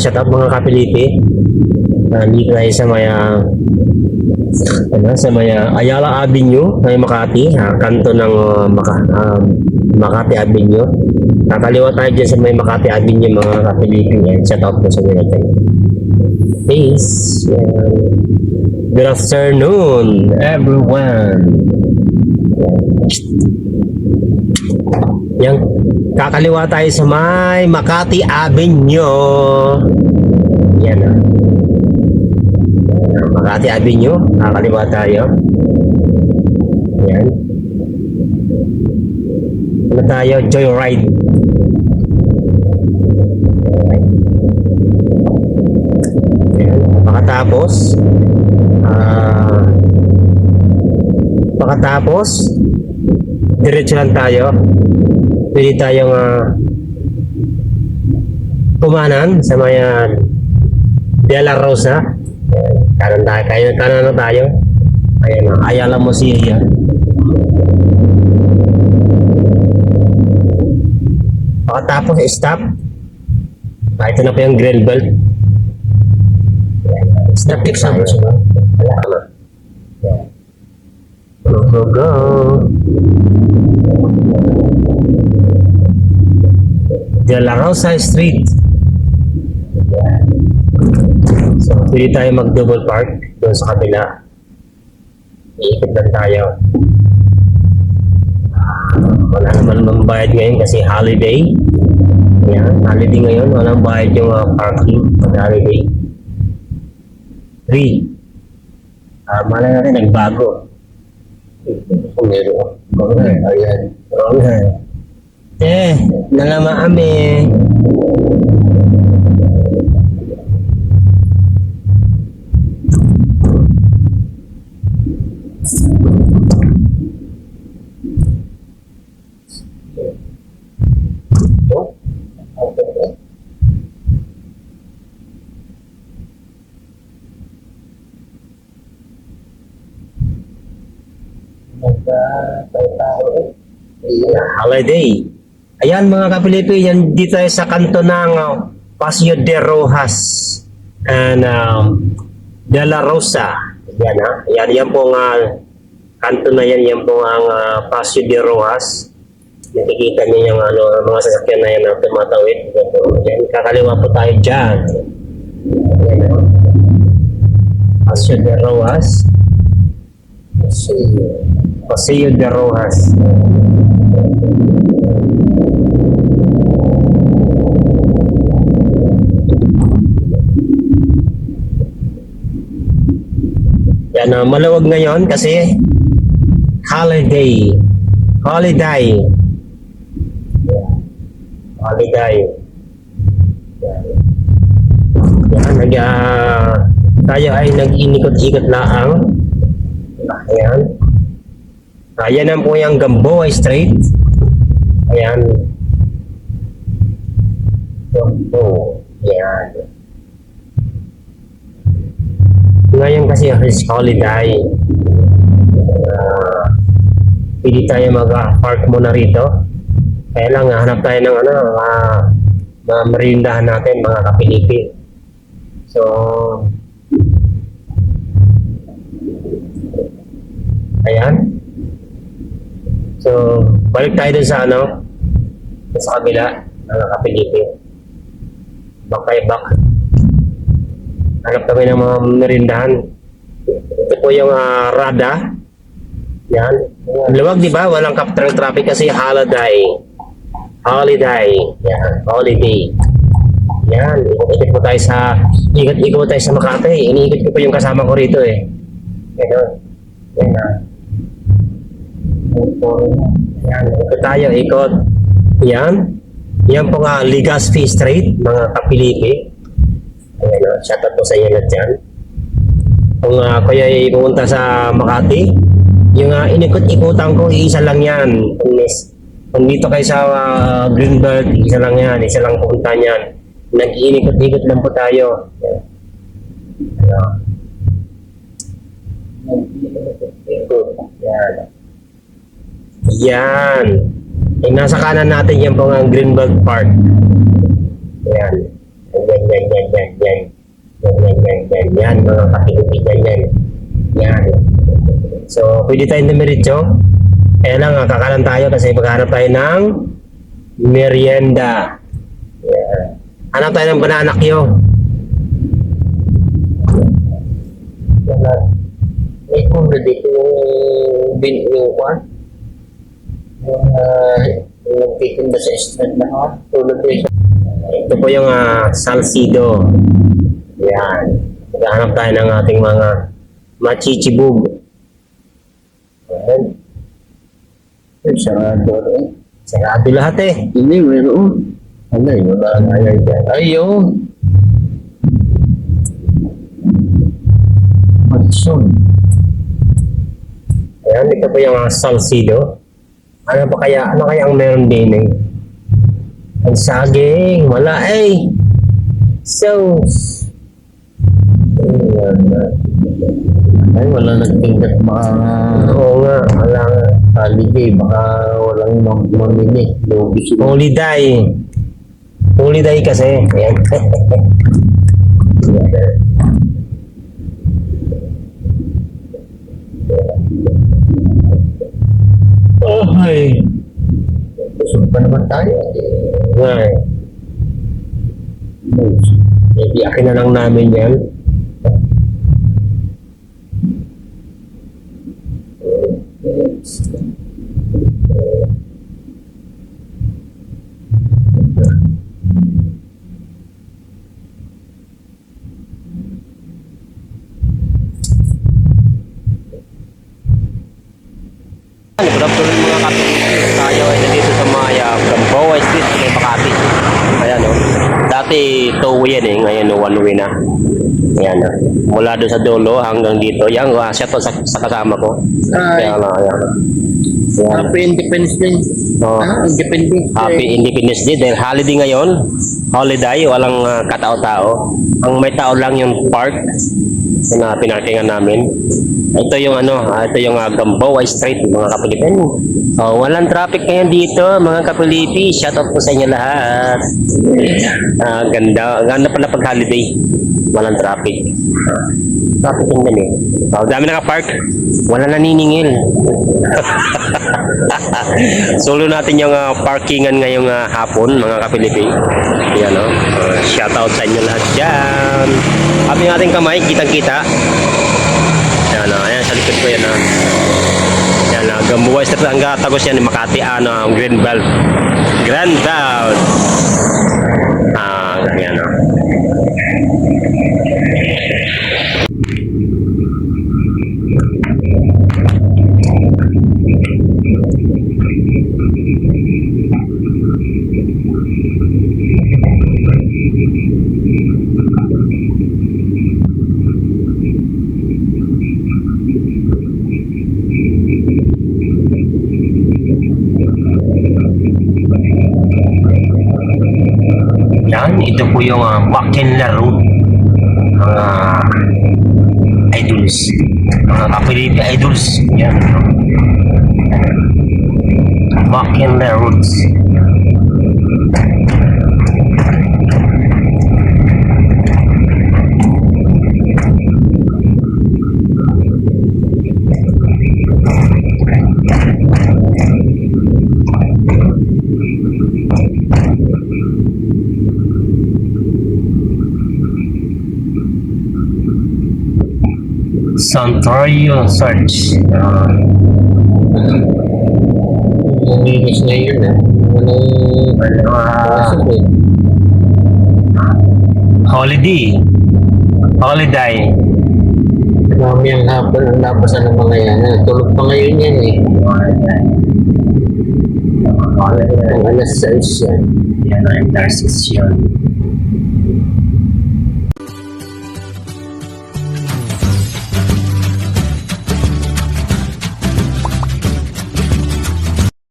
shout out mga kapilipi. Nandito tayo sa maya ano, sa maya Ayala Avenue, may Makati, ah, kanto ng ah, Maka, ah, Makati Avenue. Kakaliwa tayo dyan sa may Makati Avenue mga kapilipi. Yan, shout out po sa mga tayo. Peace. Good afternoon, everyone. Yan. Kakaliwa tayo sa may Makati Avenue. Yan ah. Makati Avenue. Kakaliwa tayo. Yan. Ano tayo? Joyride. Yan. Pakatapos, ah, pakatapos, diretso lang tayo. Pwede tayong ah, kumanan sa may De La Rosa. Kanan tayo, kanan, kanan na tayo. Ayan, ah, Ayala Mosilla. Pagkatapos stop. Ah, ito na po yung grill belt. Stop kick sa Wala na. Go, go, go. De La Rosa Street. So, pwede tayo mag-double park doon sa kabila. Iikot lang tayo. Wala naman mambayad ngayon kasi holiday. Ayan, holiday ngayon. Walang bayad yung ah, parking pag holiday. Free. Ah, malay natin, nagbago. Kung meron. Okay, ayan. Okay. Eh, nalama kami. Holiday. Ayan mga kapilipi, yan dito tayo sa kanto ng uh, Paseo de Rojas and um, De La Rosa. Yan ha. Yan, yan pong uh, kanto na yan, yan pong ang uh, Paseo de Rojas. Nakikita niyo yung ano, mga sasakyan na yan na tumatawid. Yan, kakaliwa po tayo dyan. Yan ha. Paseo de Rojas. Paseo. Paseo de Rojas. Yan, ah, maluwag ngayon kasi holiday. Holiday. Holiday. Yan, nag, ah, tayo ay nag-inikot-ikot laang. Ayan. Ang po yung Gamboa Street. Ayan. Gamboa. Ayan. Ngayon kasi is holiday. Uh, pwede tayo mag-park muna rito. Kaya lang, hanap tayo ng ano, uh, mga merindahan natin, mga kapilipi. So, ayan. So, balik tayo dun sa ano, sa kabila, mga kapilipi. Back by back hanap kami ng mga merindahan. Ito po yung ah, Rada. Yan. Luwag, di ba? Walang capital traffic kasi holiday. Holiday. Yan. Holiday. Yan. Ikot-ikot po tayo sa ikot-ikot po tayo sa Makati. Iniikot ko po yung kasama ko rito eh. Yan. Yan na. Yan. Ikot tayo. Ikot. Yan. Yan po nga Legazpi Street, mga kapiliki. Ayan o, shout out po sa inyo lahat dyan. Kung uh, kayo ay pumunta sa Makati, yung uh, inikot-ikutan ko, isa lang yan. Kung, mis- kung dito kayo sa uh, Greenbelt, isa lang yan, isa lang pupunta niyan. Nag-inikot-ikot lang po tayo. Ayan. Ano? Ikot. Yan. Yan. Yung nasa kanan natin yan po ang Greenberg Park. Yan. Yan, yan, yan, yan, yan. Yan, yan, yan, yan, yan, mga kapilipigan yan. Yan. So, pwede tayong dumiritso. Kaya lang, kakalan tayo kasi maghanap tayo ng merienda. Yan. Hanap tayo ng bananakyo. May kulo dito yung bin yung. Yung uh, nagtitinda sa street na ha. Tulad dito. Ito po yung ah, salsido. Yan. Maghanap tayo ng ating mga machichibug. Yan. Eh, sarado rin. Sarado lahat eh. Hindi, meron. Ano yun? Wala nga yan dyan. Ayun. Matson. Ayan, ito po yung uh, salsido. Ano ba kaya, ano kaya ang meron din eh? Ang saging, wala eh. Na. Ay, wala nagtingkat mga Oo nga, wala nga. holiday. Baka walang mam- mamili. Holiday. Holiday kasi. Ayan. akin na lang namin yan. Good afternoon mga kapitid. Tayo ay nandito sa Maya from Bowie Street, may Makati. Ayan o. Dati two way yan eh, ngayon one way na. Ayan o. Mula doon sa dulo hanggang dito. Yan, uh, siya to sa, sa kasama ko. Ay. Ayan o, ayan o. Ayan. Happy Independence Day. Oh. Ah, Independence Day. Happy Independence Day dahil holiday ngayon. Holiday, walang uh, katao-tao. Ang may tao lang yung park na pinarkingan namin. Ito yung ano, ah, ito yung uh, Gamboa Street, mga kapilipan. Oh, walang traffic ngayon dito, mga kapilipi. Shout out po sa inyo lahat. Ah, ganda, ganda pala pag holiday. Walang traffic. Ah, traffic yung dali. Oh, dami naka-park. Wala naniningil. Solo natin yung ah, parkingan ngayong ah, hapon, mga kapilipi. Yan, no? Uh, shout out sa inyo lahat dyan. Happy nating kamay, kitang-kita. Yan, ah, ayan, sa likod ko yan, ah. Yan, ah, Gambuwa Street, ang tagos yan, Makati, ano, ang Green Belt. Grand Belt. Ah, yan, ah. Yan, ito po yung uh, Bakenla Road. Mga idols. Mga kapiliti idols. Yan. Bakenla Roads. Santorio Search. Uh, Naminis na yun. Walang ano, eh. holiday. Holiday. Marami ang hapon ang labasan ng mga yan. Tulog pa ngayon yan eh. Ang alas 6 yan. Yan ang intersection.